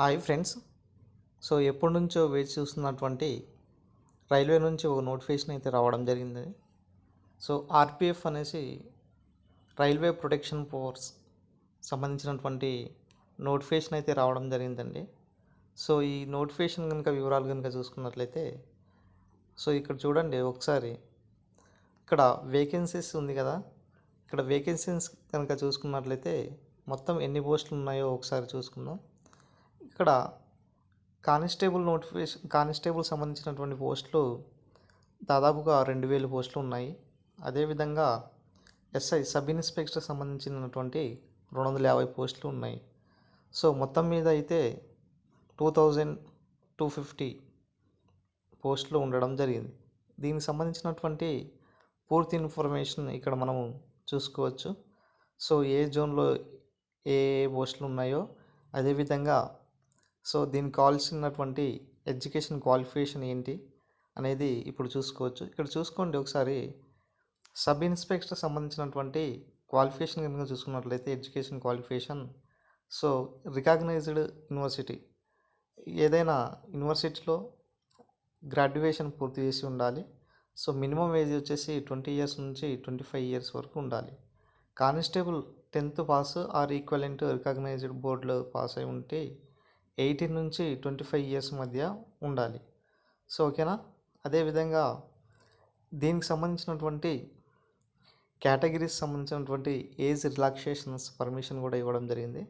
Hi friends. So ఎప్పటి నుంచో వేచి చూస్తున్నటువంటి రైల్వే నుంచి ఒక నోటిఫికేషన్ అయితే రావడం జరిగింది. సో ఆర్పిఎఫ్ అనేసి రైల్వే ప్రొటెక్షన్ ఫోర్స్ సంబంధించినటువంటి నోటిఫికేషన్ అయితే రావడం జరిగిందండి. సో ఈ నోటిఫికేషన్ కనుక వివరాలు కనుక చూసుకున్నట్లయితే సో ఇక్కడ చూడండి ఒకసారి. ఇక్కడ వేకెన్సీస్ ఉంది కదా. ఇక్కడ వేకెన్సీస్ కనుక చూసుకున్నట్లయితే మొత్తం ఎన్ని పోస్టులు ఉన్నాయో ఒకసారి చూసుకుందాం. ఇక్కడ కానిస్టేబుల్ నోటిఫికేషన్ కానిస్టేబుల్ సంబంధించినటువంటి పోస్టులు దాదాపుగా రెండు వేల పోస్టులు ఉన్నాయి. అదేవిధంగా ఎస్ఐ సబ్ ఇన్స్పెక్టర్ సంబంధించినటువంటి రెండు వందల యాభై పోస్టులు ఉన్నాయి. సో మొత్తం మీద అయితే టూ థౌజండ్ టూ ఫిఫ్టీ పోస్టులు ఉండడం జరిగింది. దీనికి సంబంధించినటువంటి పూర్తి ఇన్ఫర్మేషన్ ఇక్కడ మనము చూసుకోవచ్చు. సో ఏ జోన్లో ఏ ఏ పోస్టులు ఉన్నాయో అదేవిధంగా సో దీనికి కావాల్సినటువంటి ఎడ్యుకేషన్ క్వాలిఫికేషన్ ఏంటి అనేది ఇప్పుడు చూసుకోవచ్చు. ఇక్కడ చూసుకోండి ఒకసారి సబ్ ఇన్స్పెక్టర్ సంబంధించినటువంటి క్వాలిఫికేషన్ కనుక చూసుకున్నట్లయితే education qualification so recognised university ఏదైనా యూనివర్సిటీలో గ్రాడ్యుయేషన్ పూర్తి చేసి ఉండాలి. సో మినిమం ఏజ్ వచ్చేసి ట్వంటీ ఇయర్స్ నుంచి ట్వంటీ ఫైవ్ ఇయర్స్ వరకు ఉండాలి. Constable tenth pass or equivalent recognised బోర్డులో పాస్ అయి ఉంటే ఎయిటీన్ నుంచి ట్వంటీ ఫైవ్ ఇయర్స్ మధ్య ఉండాలి. సో ఓకేనా? అదేవిధంగా దీనికి సంబంధించినటువంటి కేటగిరీస్ సంబంధించినటువంటి ఏజ్ రిలాక్సేషన్స్ పర్మిషన్ కూడా ఇవ్వడం జరిగింది.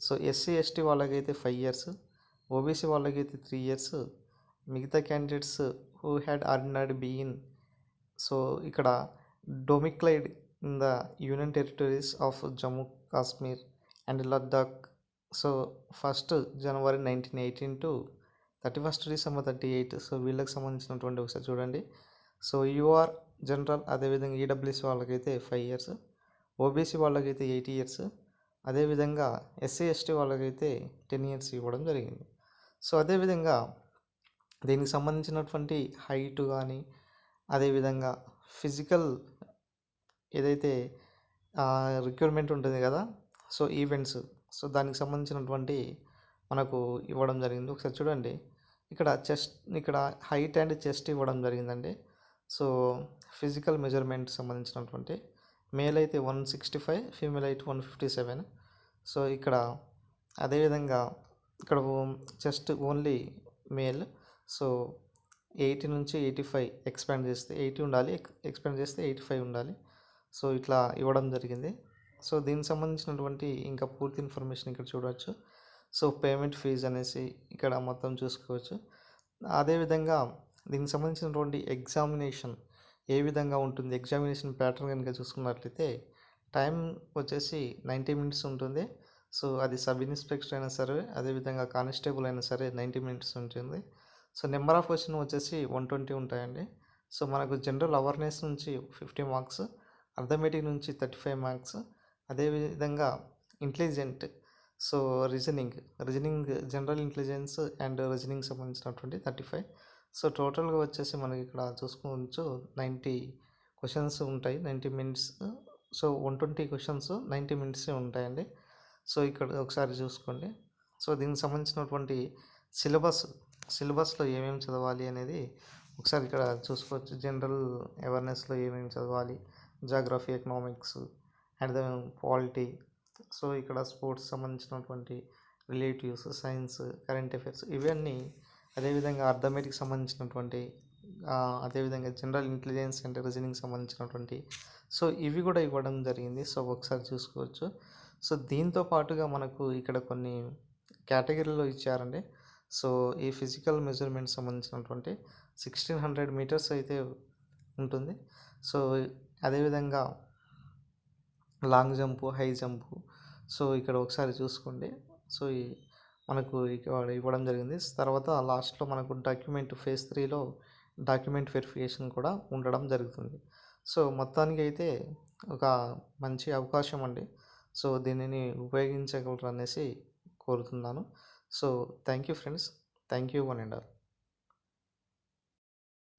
సో ఎస్సీ ఎస్టీ వాళ్ళకైతే ఫైవ్ ఇయర్స్ ఓబీసీ వాళ్ళకైతే త్రీ ఇయర్స్ మిగతా candidates who had ordinary being so ఇక్కడ domiciled in the union territories of Jammu Kashmir and Ladakh so first January nineteen eighteen to thirty first December thirty eight. So వీళ్ళకి సంబంధించినటువంటి ఒకసారి చూడండి. So UR general అదేవిధంగా EWC వాళ్ళకైతే five years OBC వాళ్ళకైతే eight years అదేవిధంగా SC ST వాళ్ళకైతే ten years ఇవ్వడం జరిగింది. సో అదేవిధంగా దీనికి సంబంధించినటువంటి హైట్ కానీ అదేవిధంగా ఫిజికల్ ఏదైతే రిక్వైర్మెంట్ ఉంటుంది కదా సో ఈవెంట్స్ సో దానికి సంబంధించినటువంటి మనకు ఇవ్వడం జరిగింది. ఒకసారి చూడండి. ఇక్కడ చెస్ట్ ఇక్కడ హైట్ అండ్ చెస్ట్ ఇవ్వడం జరిగిందండి. సో ఫిజికల్ మెజర్మెంట్ సంబంధించినటువంటి మేల్ అయితే వన్ సిక్స్టీ ఫైవ్ ఫీమేల్ అయితే వన్ ఫిఫ్టీ సెవెన్. సో ఇక్కడ అదేవిధంగా ఇక్కడ chest only male. So eighty నుంచి ఎయిటీ ఫైవ్ ఎక్స్పాండ్ చేస్తే ఎయిటీ ఉండాలి ఎక్స్పాండ్ చేస్తే ఎయిటీ ఫైవ్ ఉండాలి. సో ఇట్లా ఇవ్వడం జరిగింది. సో దీనికి సంబంధించినటువంటి ఇంకా పూర్తి ఇన్ఫర్మేషన్ ఇక్కడ చూడవచ్చు. సో పేమెంట్ ఫీజ్ అనేసి ఇక్కడ మొత్తం చూసుకోవచ్చు. అదేవిధంగా దీనికి సంబంధించినటువంటి ఎగ్జామినేషన్ ఏ విధంగా ఉంటుంది ఎగ్జామినేషన్ ప్యాటర్న్ కనుక చూసుకున్నట్లయితే టైం వచ్చేసి నైంటీ మినిట్స్ ఉంటుంది. సో అది సబ్ ఇన్స్పెక్టర్ అయినా సరే అదేవిధంగా కానిస్టేబుల్ అయినా సరే నైంటీ మినిట్స్ ఉంటుంది. సో నెంబర్ ఆఫ్ క్వశ్చన్ వచ్చేసి వన్ ట్వంటీ ఉంటాయండి. సో మనకు జనరల్ అవేర్నెస్ నుంచి ఫిఫ్టీ మార్క్స్ అర్థమెటిక్ నుంచి థర్టీ ఫైవ్ మార్క్స్ అదేవిధంగా intelligent. So reasoning. Reasoning general intelligence and reasoning సంబంధించినటువంటి థర్టీ ఫైవ్. సో టోటల్గా వచ్చేసి మనకి ఇక్కడ చూసుకోవచ్చు నైంటీ క్వశ్చన్స్ ఉంటాయి ninety minutes. So one twenty questions ninety minutes ఉంటాయండి. సో ఇక్కడ ఒకసారి చూసుకోండి. సో దీనికి సంబంధించినటువంటి సిలబస్ సిలబస్లో ఏమేమి చదవాలి అనేది ఒకసారి ఇక్కడ చూసుకోవచ్చు. జనరల్ అవేర్నెస్లో ఏమేమి చదవాలి geography economics and then polity so ఇక్కడ స్పోర్ట్స్ సంబంధించినటువంటి రిలేటివ్స్ సైన్స్ కరెంట్ అఫైర్స్ ఇవన్నీ అదేవిధంగా అర్థమెటిక్ సంబంధించినటువంటి అదేవిధంగా జనరల్ ఇంటెలిజెన్స్ అండ్ రీజనింగ్ సంబంధించినటువంటి సో ఇవి కూడా ఇవ్వడం జరిగింది. సో ఒకసారి చూసుకోవచ్చు. సో దీంతో పాటుగా మనకు ఇక్కడ కొన్ని కేటగిరీలో ఇచ్చారండి. సో ఈ ఫిజికల్ మెజర్మెంట్ సంబంధించినటువంటి సిక్స్టీన్ హండ్రెడ్ మీటర్స్ అయితే ఉంటుంది. సో అదేవిధంగా long jump high jump. So ఇక్కడ ఒకసారి చూసుకోండి. సో ఈ మనకు ఇవ్వడం జరిగింది. తర్వాత లాస్ట్లో మనకు డాక్యుమెంట్ ఫేజ్ త్రీలో డాక్యుమెంట్ వెరిఫికేషన్ కూడా ఉండడం జరుగుతుంది. సో మొత్తానికి అయితే ఒక మంచి అవకాశం అండి. సో దీనిని ఉపయోగించగలరు అనేసి కోరుతున్నాను. So thank you friends. Thank you one and all.